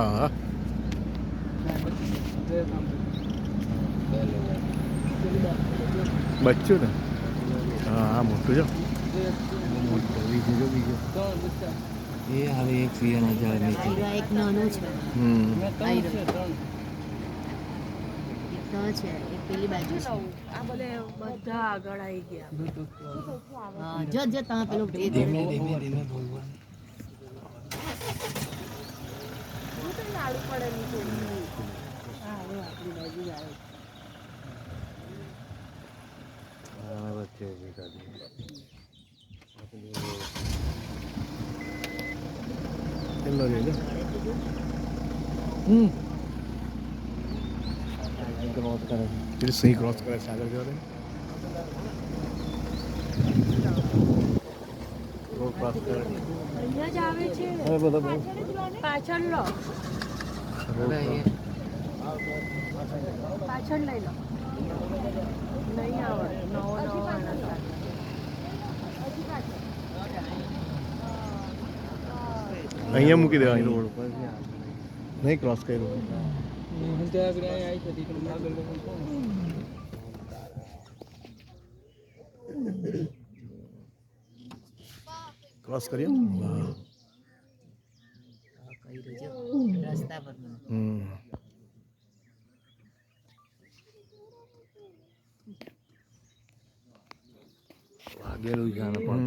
હા બચ્ચું ને? હા મોટું છે એ હવે એક સિઝન હજાર એક નાનો છે. હમ. આયરો એક તો છે એક પેલી બાજુ આ બધે બધા આગળ આવી ગયા. જો જો તમે પેલું ધીમે ધીમે ધીમે બોલવાનું. લાડુ પડેલું થોડું હા હવે આપણી બાજુ જ આવે આના વચ્ચે ઊભી કરી કેટલો છે હમ ક્રોસ કરે પેલી સિંહ ક્રોસ કરે છે આગળ જવા દે રોડ ક્રોસ કરે અહીંયા જ આવે છે હવે બધા બહુ પાછળ લો અરે એ પાછળ લઈ લો. નહીં આવે નવો નવો અહીંયા મૂકી દેવા અહીં રોડ ઉપર નહીં ક્રોસ કર્યું. ક્રોસ કરીએ હા, કર્યું જો રસ્તા પર હમ વાગેલું છે પણ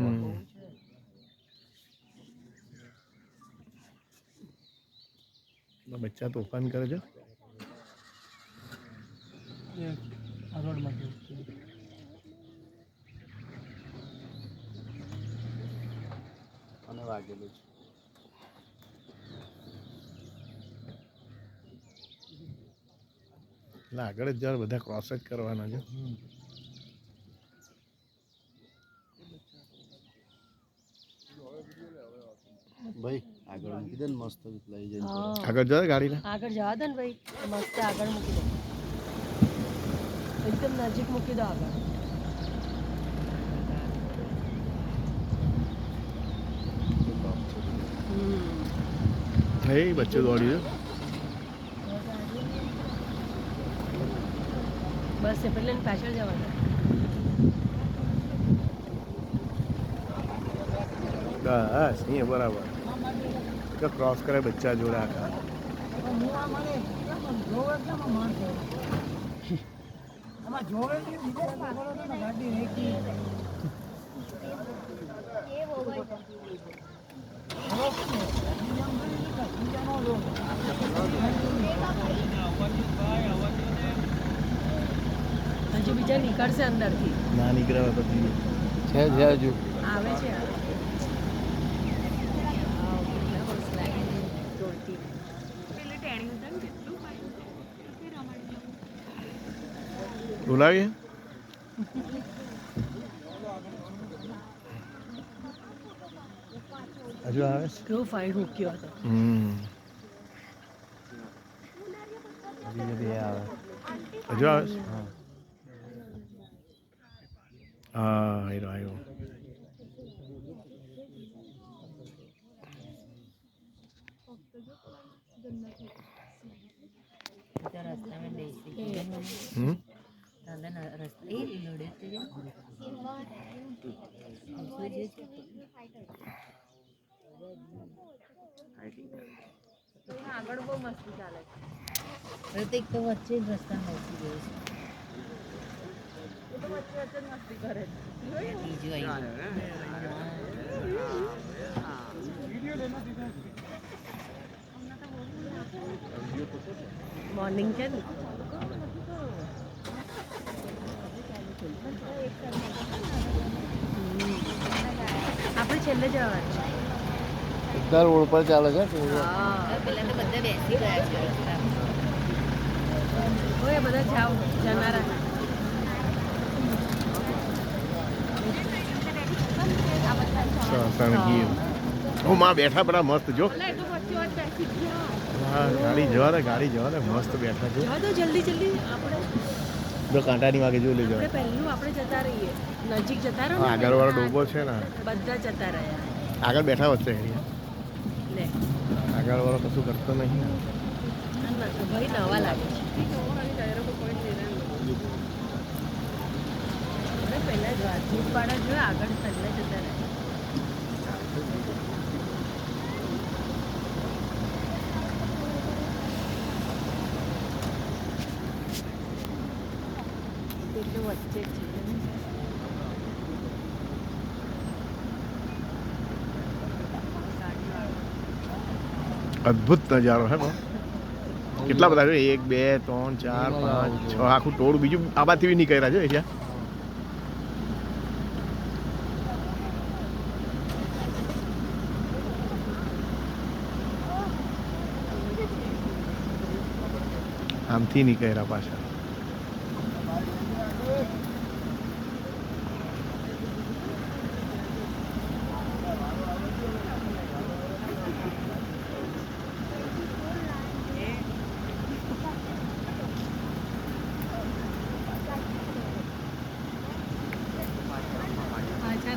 બચ્ચા તોફાન કરે છે? અને વાગેલું છે. એટલે આગળ જ જયારે બધા ક્રોસ જ કરવાના છે ભાઈ આગળ મૂકી દે ને મસ્ત લઈ જઈને આગળ જાય ગાડીને. આગળ જવા દે ને ભાઈ. મસ્ત આગળ મૂકી દો. એકદમ નજીક મૂકી દો આગળ. થઈ બચ્ચો બચ્ચું બસ એ પેલે પાછળ જવાનું. બસ અહીંયા બરાબર. તો ક્રોસ કરે બચ્ચા જોડે આખા હજુ બીજા નીકળશે અંદરથી. ના નીકળે પછી છે છે હજુ. આવે છે આવે છે. વાવ, કેટલા મસ્ત લાગે છે દોડતી. બોલાવીએ હજુ આવે કેવો ફાઇન મૂક્યો હતો હમ બે આવે હજુ આવે હા હા આવ્યો રસ્તામાં બેસી. હમ તે જો. ઊંચું છે. આગળ બહુ મસ્તી ચાલે છે હવે તો વચ્ચે જ રસ્તામાં બેસી ગયો છે મોર્નિંગ છે ને આપણે છેલ્લે જવાનું બધા રોડ પર ચાલે છે. હા. પેલા તો બધા બેસી ગયા છે ઓય બધા જાઓ જનારા સણગી માં બેઠા બડા મસ્ત જો હા. ગાડી જવા દે ગાડી જવા દે મસ્ત બેઠા છે. જલ્દી જલ્દી. આપણે જો કાંટાની વાગે જોઈ લેજો. આપણે પહેલું આપણે જતા રહીએ. નજીક જતા રહો આગળ વાળો ડોબો છે ને. બધા જતા રહ્યા આગળ બેઠા વચ્ચે લે. આગળ વાળો કશું કરતો નહીં. ભાઈ નવા લાગે છે. પહેલા જ વાત જીપ આગળ પહેલા જતા રહે એટલે વચ્ચે જ છે અદ્ભુત નજારો હે. કેટલા બધા છે? એક બે ત્રણ ચાર પાંચ છ આખું ટોળું. બીજું આબાથી બી નીકળ્યા છે અહીંયા આમથી નીકળ્યા પાછા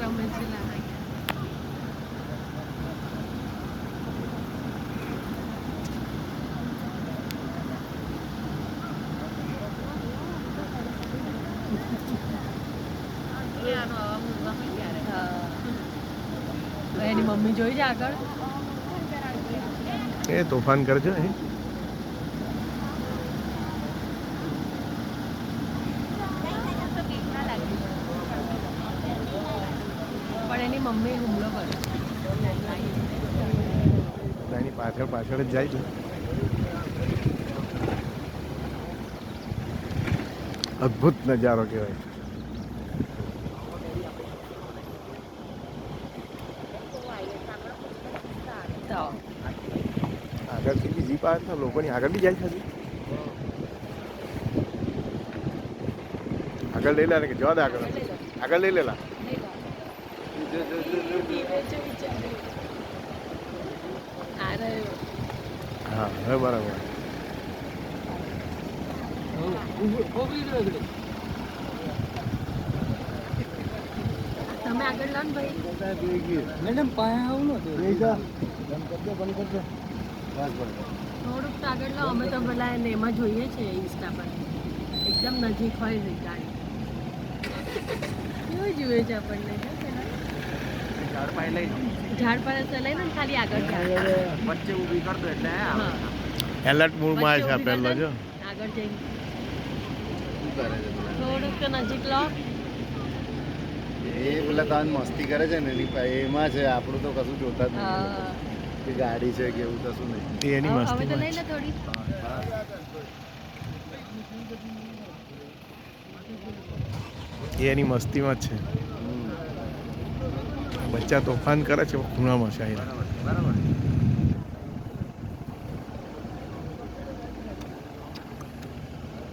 રમે છે લાગે હા. એની મમ્મી જોઈ જાય આગળ. એ તોફાન કરજો એ પણ એની મમ્મી હુમલો કર્યો એની પાછળ પાછળ જ જાય છે. અદ્ભુત નજારો કહેવાય તો આવે તો લોકોની આગળ બી જાય છે આગળ લઈ લે કે જવા દે આગળ. આગળ લઈ લેલા હા હવે બરાબર. તમે આગળ લો ને ભાઈ. મેડમ પાસે આવું ને થોડુંક તો આગળ લો અમે તો પેલા એને એમાં જોઈએ છે ઇન્સ્ટા પર. એકદમ નજીક હોય છે ગાડી. કેવું જુએ છે આપણને? જો પેલા. ઝાડ પર ચલાય ને ખાલી આગળ વચ્ચે ઊભી કર એટલે એલર્ટ મૂડમાં છે પહેલો જો. આગળ જઈને. શું કરે છે પેલા? થોડુંક તો નજીક લો. એ પેલા તાન મસ્તી કરે છે ને એની એમાં છે આપણું તો કશું જોતા જ હા. કે ગાડી છે કે એવું કશું નહીં. તે એની મસ્તી હવે તો લઈ લે થોડી. એ એની મસ્તીમાં જ છે. બચ્ચા તોફાન કરે છે ખૂણામાં છે બરાબર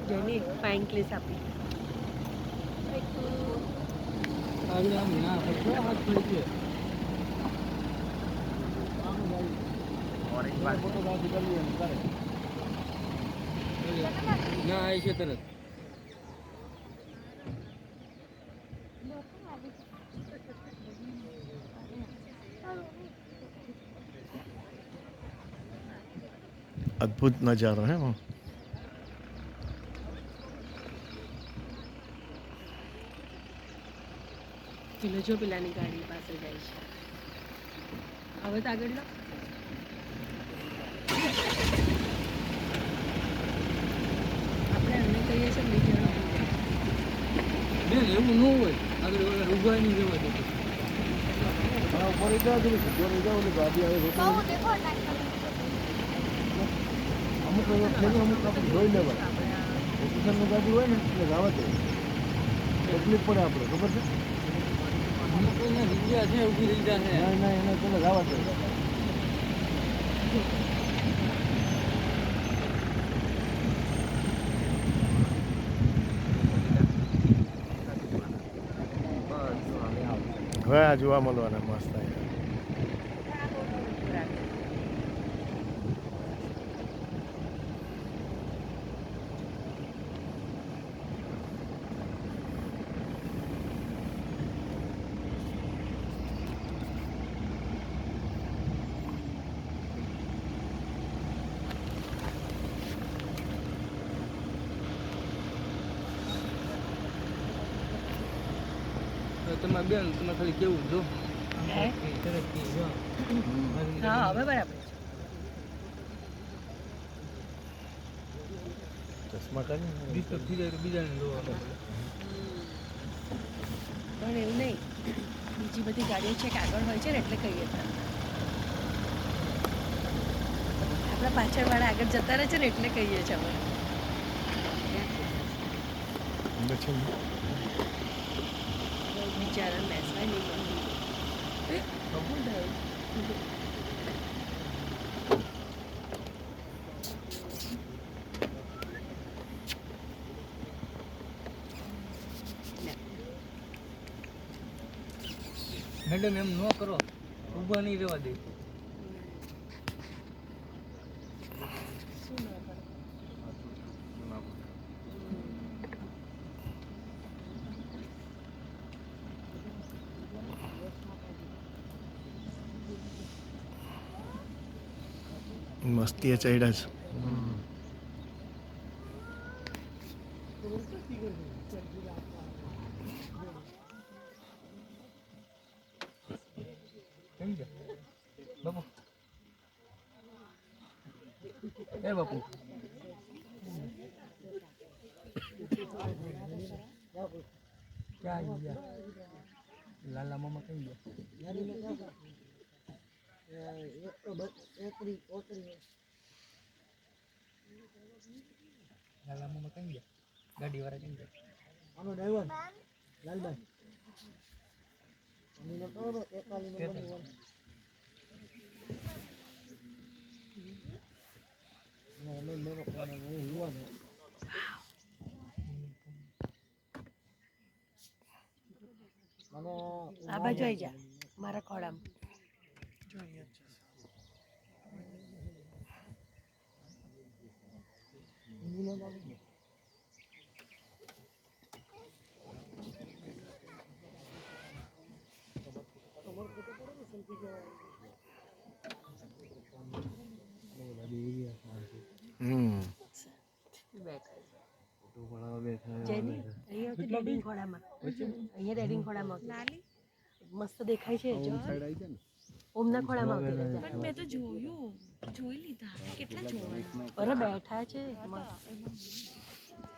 જેની ફાઇન ક્લિસ આપી. ના એ છે તરત હે બહુ. પેલો જો પેલાની ગાડી પાસે જાય છે હવે તો આગળ લો બેન એવું ન હોય. આગળ ઓલા ઊભા નહીં જવા દેતો ઉપર જાવ તો જાવ ઓલી ગાડી આવે અમુક આપણે જોઈ લેવાય ઓફિસરની ગાડી હોય ને એટલે ગાવા દે. તકલીફ પડે આપણે ખબર છે? જાય ના ના એને પેલા ગાવા દે. હવે આ જોવા મળવાના મસ્ત અહીંયા. તમારે બેન તમે ખાલી કેવું જો? હે? હવે બરાબર ચશ્મા કાઢી ડિસ્ટર્બ થઈ જાય તો બીજાને પણ એવું નહીં. બીજી બધી ગાડીઓ છે કે આગળ હોય છે ને એટલે કહીએ આપણા પાછળવાળા આગળ જતા રહે છે ને એટલે કહીએ છીએ અમે? બિચારા મળતું બહુ થયું? મેડમ એમ ન કરો. ઊભા નહીં રહેવા દે. મસ્તી ચડ્યા છે. બાપુ એ બાપુ. ક્યાં ગયા? લાલા મામા કઈ ગયા? લાલા મામા કઈ ગયા ગાડી વાળા કઈ ગયા આનો ડ્રાઈવર લાલભાઈ અમીનો કરો એકાલી નંબરની ના અમે મેરો કોને હું યુવાન છું. મને આ બાજુ આવી જા મારા ખોળામાં એમ્બ્યુલન્સ આવી ગઈ. હમ બેઠા જેની અહીંયા આવતી ડેડિંગ ખોળામાં અહીંયા ડેડિંગ ખોળામાં આવતી. મસ્ત દેખાય છે ઓમના ખોળામાં પણ મેં તો જોયું. જોઈ લીધા. કેટલા જોવા અરે બેઠા છે.